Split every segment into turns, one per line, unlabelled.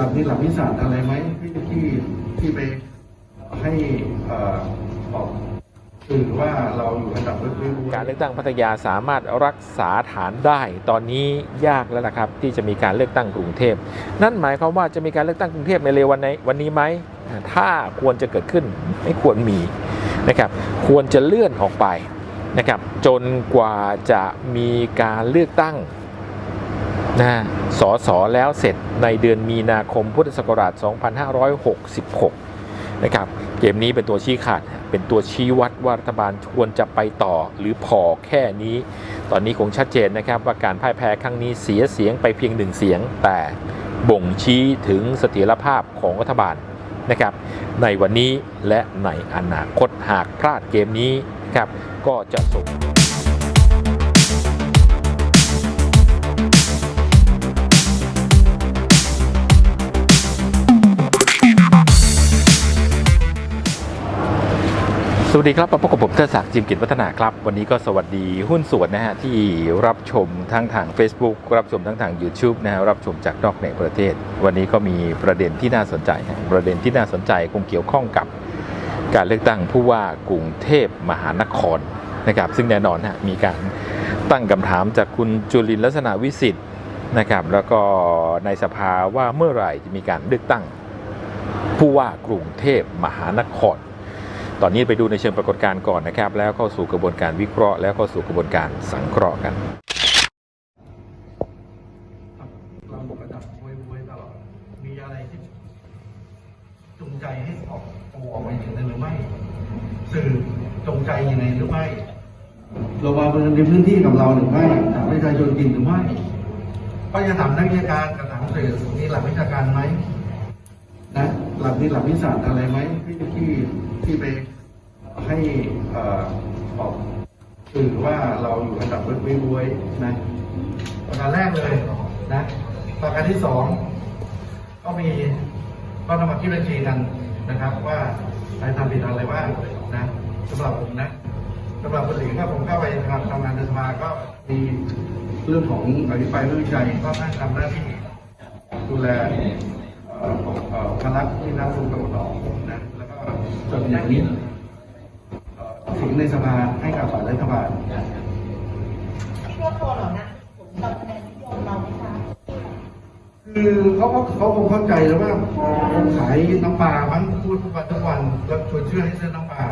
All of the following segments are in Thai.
หลักนี้หลักวิสาสตร์อะไรไหมที่ที่ที่ไปให้เอ่อบอกสื่อว่าเราอยู่อันดับเรื่อยๆ
การเลือกตั้งพัทยาสามารถรักษาฐานได้ ตอนนี้ยากแล้วนะครับ ที่จะมีการเลือกตั้งกรุงเทพ นั่นหมายความว่าจะมีการเลือกตั้งกรุงเทพในเร็ววันไหนวันนี้ไหมถ้าควรจะเกิดขึ้นไม่ควรมีนะครับควรจะเลื่อนออกไปนะครับจนกว่าจะมีการเลือกตั้ง นะสสแล้วเสร็จในเดือนมีนาคมพุทธศักราช 2566 นะครับ เกมนี้เป็นตัวชี้ขาด เป็นตัวชี้วัดว่ารัฐบาลควรจะไปต่อหรือพอแค่นี้ ตอนนี้คงชัดเจนนะครับว่าการพ่ายแพ้ครั้งนี้เสียเสียงไปเพียงหนึ่งเสียง แต่บ่งชี้ถึงเสถียรภาพของรัฐบาลนะครับ ในวันนี้และในอนาคตหากพลาดเกมนี้นครับก็จะส่ง สวัสดีครับพบกับผมเทดศักดิ์จิมกิจวัฒนาครับ วันนี้ก็สวัสดีหุ้นส่วนนะฮะที่รับชมทั้งทาง Facebook รับชมทั้งทาง YouTube นะฮะรับชมจากนอกในประเทศ วันนี้ก็มีประเด็นที่น่าสนใจ ประเด็นที่น่าสนใจคงเกี่ยวข้องกับการเลือกตั้งผู้ว่ากรุงเทพมหานครนะครับซึ่งแน่นอนฮะมีการตั้งคำถามจากคุณจุลินลักษณะวิสิทธิ์นะครับแล้วก็ในสภาว่าเมื่อไหร่จะมีการเลือกตั้งผู้ว่ากรุงเทพมหานคร ตอนนี้ไปดูในเชิงปรากฏการณ์ก่อนนะครับ แล้วเข้าสู่กระบวนการวิเคราะห์ แล้วเข้าสู่กระบวนการสังเคราะห์กัน
เราปกติไว้ไว้ตลอดมีอะไรที่จงใจให้ออกโอออกมาอย่างนั้นหรือไม่สื่อจงใจยังไงหรือไม่เราวางในพื้นที่กับเราหรือไม่ถามประชาชนจริงหรือไม่ก็จะถามนักวิชาการกับถามสื่อมีหลักวิชาการไหม นะหลักนี้หลักวิสาสอะไรไหมที่ที่ที่ไปให้ออบอกสื่อว่าเราอยู่อันดับเว้ยนะประการแรกเลยนะประการที่สองก็มีก็นำมาคิดบัญชีกันนะครับ ว่าใครทำผิดอะไรบ้างนะสำหรับผมนะสำหรับคนอื่นก็ผมเข้าไปทำทำงานในสภาก็มีเรื่องของอภิปรายไม่ไว้วางใจก็ท่านทำหน้าที่ดูแล เอ่อเอ่อภาระที่นักสุนตรออกนะแล้วก็จนอย่างนี้เอ่อถึงในสภาให้กับฝ่ายรัฐบาล
คิดว่าตัวเรานะผลกับคะแนนนิยมเราไหมคะ
คือเขาก็เขาคงเข้าใจแล้วว่าคงขายน้ำปลามั้งพูดทุกวันทุกวันแล้วชวนเชื่อให้ซื้อน้ำปลา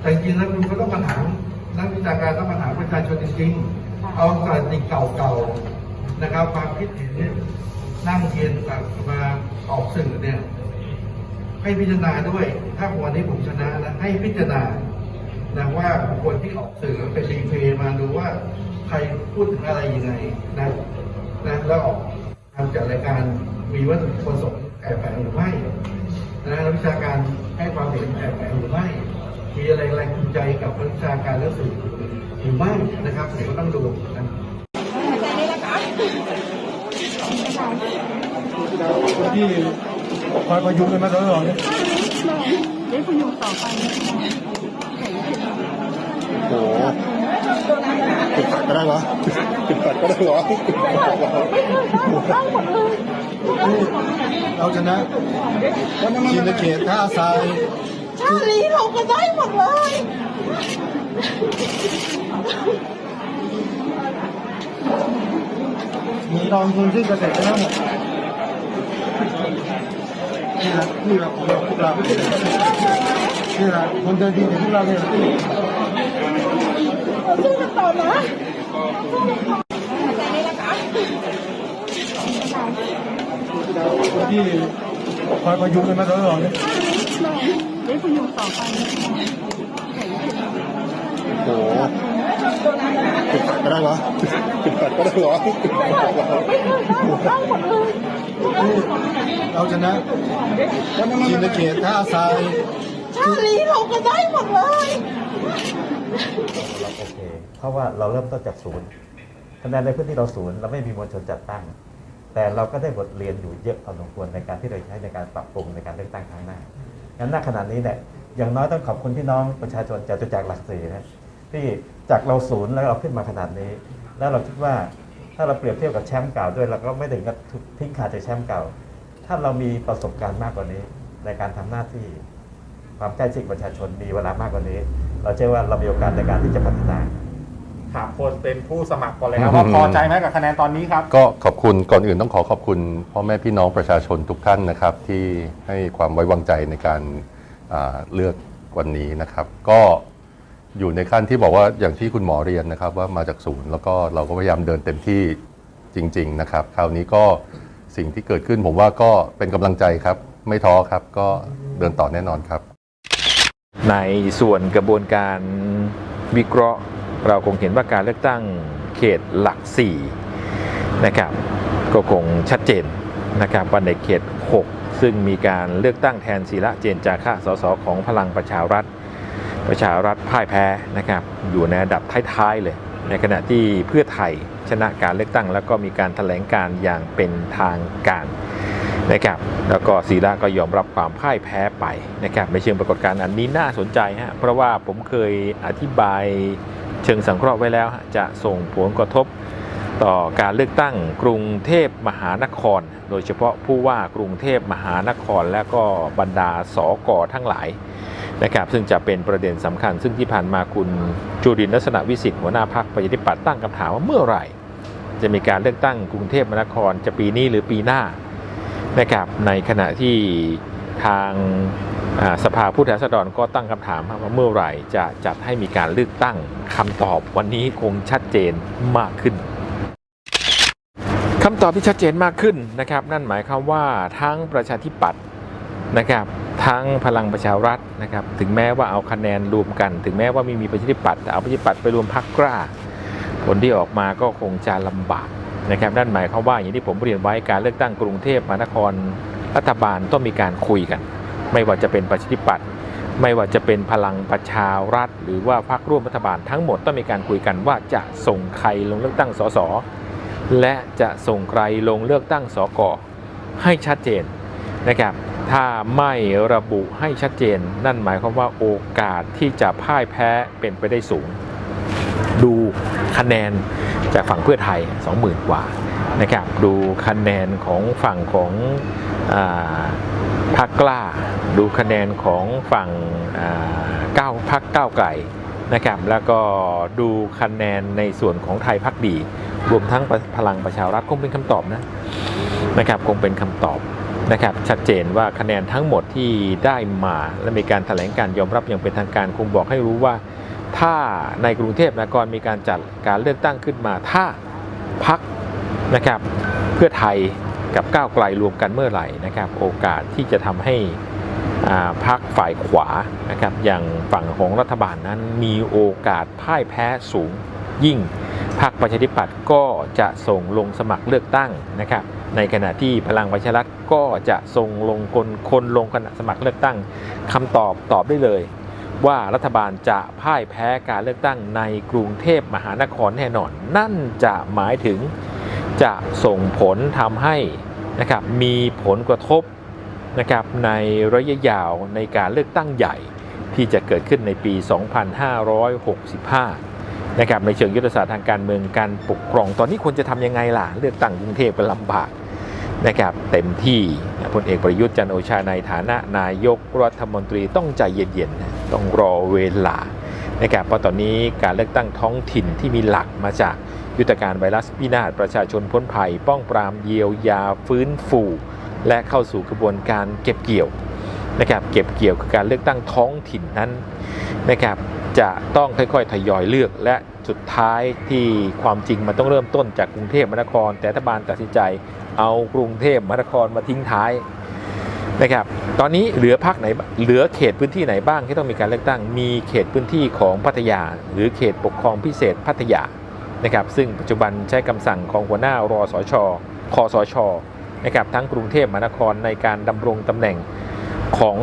แต่จริงๆแล้วคุณก็ต้องมาถามนักวิชาการต้องมาถามประชาชนจริงๆเอาสถิติเก่าๆนะครับความคิดเห็น นั่งเทียนกับมาออกสื่อเนี่ย ให้พิจารณาด้วย ถ้าวันนี้ผมชนะนะให้พิจารณานะว่าคคลที่ออกสื่อเป็นรีเพย์มาดูว่าใครพูดถึงอะไรยังไงนะนะแล้วออกทำจัดรายการมีวัตถุประสงค์แอบแฝงหรือไม่นะนักวิชาการให้ความเห็นแอบแฝงหรือไม่ มีอะไรแรงจูงใจกับนักวิชาการและสื่อหรือไม่นะครับเดี๋ยวก็ต้องดูนะ
ที่คอยประยุกต์กันมาตลอดเนี่ย
ได้ประโยชน์ต่อไป
โอ้โหปิดปากก็ได้เหรอปิดปากก็ได้เหรอเราชนะทีนเขตท่าทราย
ชาลีเราก็ได้หมดเลย
มีรองทุนที่เกษตรทั้งหมด นี่แหละนี่แหละของเราพวกเรานี่แหละคนเดินดีของพวกเราเนี่ย
สู้กันต่อนะสู้กันต่อใจนี้นะคะ
คนที่คอยประยุกต์กันมาตลอดเนี่ย
ได้ประโยชน์ต่อไป
โอ้โหปิดปากก็ได้เหรอปิดปากก็ได้เหรอ
ได้หมดเลย
เราชนะทีมในเขตท่าทราย
ชาลีเราก็ได้หมดเลย
เราโอเคเพราะว่าเราเริ่มต้นจากศูนย์คะแนนในพื้นที่เราศูนย์เราไม่มีมวลชนจัดตั้ง แต่เราก็ได้บทเรียนอยู่เยอะพอสมควรในการที่เราใช้ในการปรับปรุงในการเลือกตั้งครั้งหน้างั้นณขณะนี้เนี่ยอย่างน้อยต้องขอบคุณพี่น้องประชาชนจากตุจากรหลักสี่นะที่จากเราศูนย์แล้วเราขึ้นมาขนาดนี้ แล้วเราคิดว่า ถ้าเราเปรียบเทียบกับแชมป์เก่าด้วยเราก็ไม่ถึงกับทิ้งขาดจากแชมป์เก่า ถ้าเรามีประสบการณ์มากกว่านี้ ในการทำหน้าที่ความใกล้ชิดประชาชนมีเวลามากกว่านี้ เราเชื่อว่าเรามีโอกาสในการที่จะพัฒนา
ถามคนเป็นผู้สมัครก่อนเลยครับว่าพอใจไหมกับคะแนนตอนนี้ครับ
ก็ขอบคุณก่อนอื่นต้องขอขอบคุณพ่อแม่พี่น้องประชาชนทุกท่านนะครับ ที่ให้ความไว้วางใจในการอ่าเลือกวันนี้นะครับ ก็ อยู่ในขั้นที่บอกว่าอย่างที่คุณหมอเรียนนะครับว่ามาจากศูนย์แล้วก็เราก็พยายามเดินเต็มที่จริง ๆ นะครับ คราวนี้ก็สิ่งที่เกิดขึ้นผมว่าก็เป็นกำลังใจครับ ไม่ท้อครับก็เดินต่อแน่นอนครับ
ในส่วนกระบวนการวิเคราะห์ เราคงเห็นว่าการเลือกตั้งเขตหลัก 4 นะครับ ก็คงชัดเจนนะครับว่าในเขต 6 ซึ่งมีการเลือกตั้งแทนศิระเจนจาคะสสของพลังประชารัฐ ประชารัฐพ่ายแพ้นะครับอยู่ในอันดับท้ายๆเลย ในขณะที่เพื่อไทยชนะการเลือกตั้ง แล้วก็มีการถแถลงการอย่างเป็นทางการนะครับแล้วก็ศิระก็ยอมรับความพ่ายแพ้ไปนะครับในเชิงปรากฏการณ์อันนี้น่าสนใจฮะเพราะว่าผมเคยอธิบายเชิงสังเคราะห์ไว้แล้ว จะส่งผลกระทบต่อการเลือกตั้งกรุงเทพมหานคร โดยเฉพาะผู้ว่ากรุงเทพมหานคร และก็บรรดาสอกอทั้งหลาย นะครับซึ่งจะเป็นประเด็นสำคัญ ซึ่งที่ผ่านมาคุณจุรินลักษณะวิสิทธิ์หัวหน้าพรรคประชาธิปัตย์ตั้งคำถามว่าเมื่อไหร่ จะมีการเลือกตั้งกรุงเทพมหานครจะปีนี้หรือปีหน้านะครับในขณะที่ทางสภาผู้แทนราษฎรก็ตั้งคำถามว่าเมื่อไหร่จะจัดให้มีการเลือกตั้งคำตอบวันนี้คงชัดเจนมากขึ้นคำตอบที่ชัดเจนมากขึ้นนะครับ นั่นหมายความว่าทั้งประชาธิปัตย์นะครับ ทั้งพลังประชารัฐนะครับถึงแม้ว่าเอาคะแนนรวมกัน ถึงแม้ว่าไม่มีประชาธิปัตย์แต่เอาประชาธิปัตย์ไปรวมพรรคกล้า ผลที่ออกมาก็คงจะลำบากนะครับนั่นหมายความว่าอย่างที่ผมเรียนไว้การเลือกตั้งกรุงเทพมหานครรัฐบาลต้องมีการคุยกัน ไม่ว่าจะเป็นประชาธิปัตย์ไม่ว่าจะเป็นพลังประชารัฐ หรือว่าพรรคร่วมรัฐบาลทั้งหมดต้องมีการคุยกันว่าจะส่งใครลงเลือกตั้งสสและจะส่งใครลงเลือกตั้งสกให้ชัดเจนนะครับ ถ้าไม่ระบุให้ชัดเจน นั่นหมายความว่าโอกาสที่จะพ่ายแพ้เป็นไปได้สูง ดูคะแนนจากฝั่งเพื่อไทย 20,000 กว่านะครับดูคะแนนของฝั่งของพรรคกล้า ดูคะแนนของฝั่งก้าวพรรคก้าวไกลนะครับแล้วก็ดูคะแนนในส่วนของไทยพักดี รวมทั้งพลังประชารัฐคงเป็นคำตอบนะนะครับคงเป็นคำตอบ นะครับชัดเจนว่าคะแนนทั้งหมดที่ได้มาและมีการแถลงการยอมรับอย่างเป็นทางการคงบอกให้รู้ว่า ถ้าในกรุงเทพมหานครมีการจัดการเลือกตั้งขึ้นมา ถ้าพักนะครับเพื่อไทยกับก้าวไกลรวมกันเมื่อไหร่นะครับ โอกาสที่จะทำให้อ่าพักฝ่ายขวานะครับอย่างฝั่งของรัฐบาลนั้นมีโอกาสพ่ายแพ้สูงยิ่งพรรคประชาธิปัตย์ก็จะส่งลงสมัครเลือกตั้งนะครับ ในขณะที่พลังประชารัฐก็จะส่งลงคนคนลงคณะสมัครเลือกตั้งคำตอบตอบได้เลย ว่ารัฐบาลจะพ่ายแพ้การเลือกตั้งในกรุงเทพมหานครแน่นอน นั่นจะหมายถึงจะส่งผลทำให้นะครับมีผลกระทบนะครับในระยะยาวในการเลือกตั้งใหญ่ที่จะเกิดขึ้นในปี 2565 นะครับในเชิงยุทธศาสตร์ทางการเมืองการปกครอง ตอนนี้ควรจะทำยังไงล่ะ เลือกตั้งกรุงเทพเป็นลำบาก นะครับเต็มที่พลเอกประยุทธ์จันโอชาในฐานะนายกรัฐมนตรีต้องใจเย็นๆ ต้องรอเวลานะครับเพราะตอนนี้การเลือกตั้งท้องถิ่นที่มีหลักมาจากยุทธการไวรัสพินาศประชาชนพ้นภัย ป้องปรามเยียวยาฟื้นฟู และเข้าสู่กระบวนการเก็บเกี่ยวนะครับเก็บเกี่ยวคือการเลือกตั้งท้องถิ่นนั้นนะครับ จะต้องค่อยๆทยอยเลือก และสุดท้ายที่ความจริงมันต้องเริ่มต้นจากกรุงเทพมหานคร แต่รัฐบาลตัดสินใจเอากรุงเทพมหานครมาทิ้งท้ายนะครับตอนนี้เหลือพักไหนเหลือเขตพื้นที่ไหนบ้างที่ต้องมีการเลือกตั้ง มีเขตพื้นที่ของพัทยา หรือเขตปกครองพิเศษพัทยานะครับซึ่งปัจจุบันใช้คำสั่งของหัวหน้ารอสชคอสชนะครับทั้งกรุงเทพมหานครในการดำรงตำแหน่งของ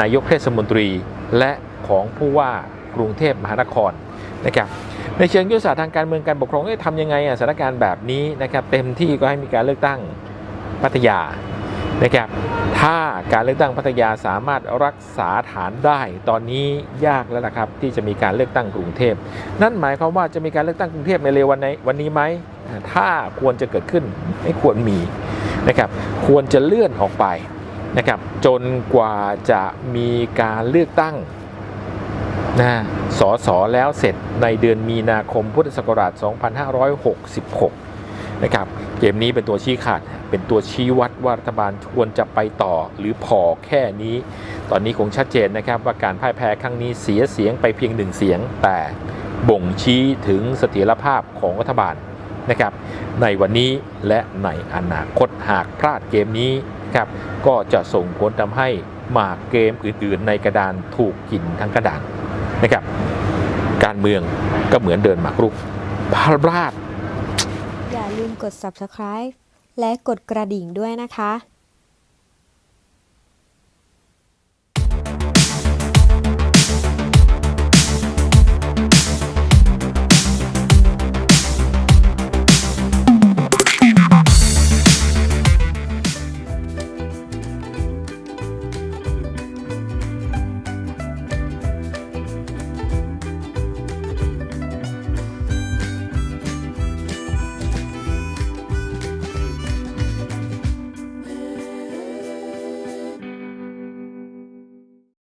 นายกเทศมนตรีและของผู้ว่า กรุงเทพมหานครนะครับในเชิงยุทธศาสตร์ทางการเมืองการปกครองเอ๊ะทำยังไงอะสถานการณ์แบบนี้นะครับเต็มที่ก็ให้มีการเลือกตั้งพัทยานะครับถ้าการเลือกตั้งพัทยาสามารถรักษาฐานได้ ตอนนี้ยากแล้วนะครับที่จะมีการเลือกตั้งกรุงเทพ นั่นหมายความว่าจะมีการเลือกตั้งกรุงเทพในเร็ววันในวันนี้ไหมถ้าควรจะเกิดขึ้นไม่ควรมีนะครับควรจะเลื่อนออกไปนะครับจนกว่าจะมีการเลือกตั้ง นะสอสอแล้วเสร็จในเดือนมีนาคมพุทธศักราช 2566 นะครับ เกมนี้เป็นตัวชี้ขาด เป็นตัวชี้วัดว่ารัฐบาลควรจะไปต่อหรือพอแค่นี้ ตอนนี้คงชัดเจนนะครับว่าการพ่ายแพ้ครั้งนี้เสียเสียงไปเพียงหนึ่งเสียง แต่บ่งชี้ถึงเสถียรภาพของรัฐบาลนะครับ ในวันนี้และในอนาคตหากพลาดเกมนี้ครับก็จะส่งผลทำให้หมากเกมอื่นๆ ในกระดานถูกกินทั้งกระดาน นะครับ การเมืองก็เหมือนเดินหมากรุกพาราด
อย่าลืมกด subscribe และกดกระดิ่งด้วยนะคะ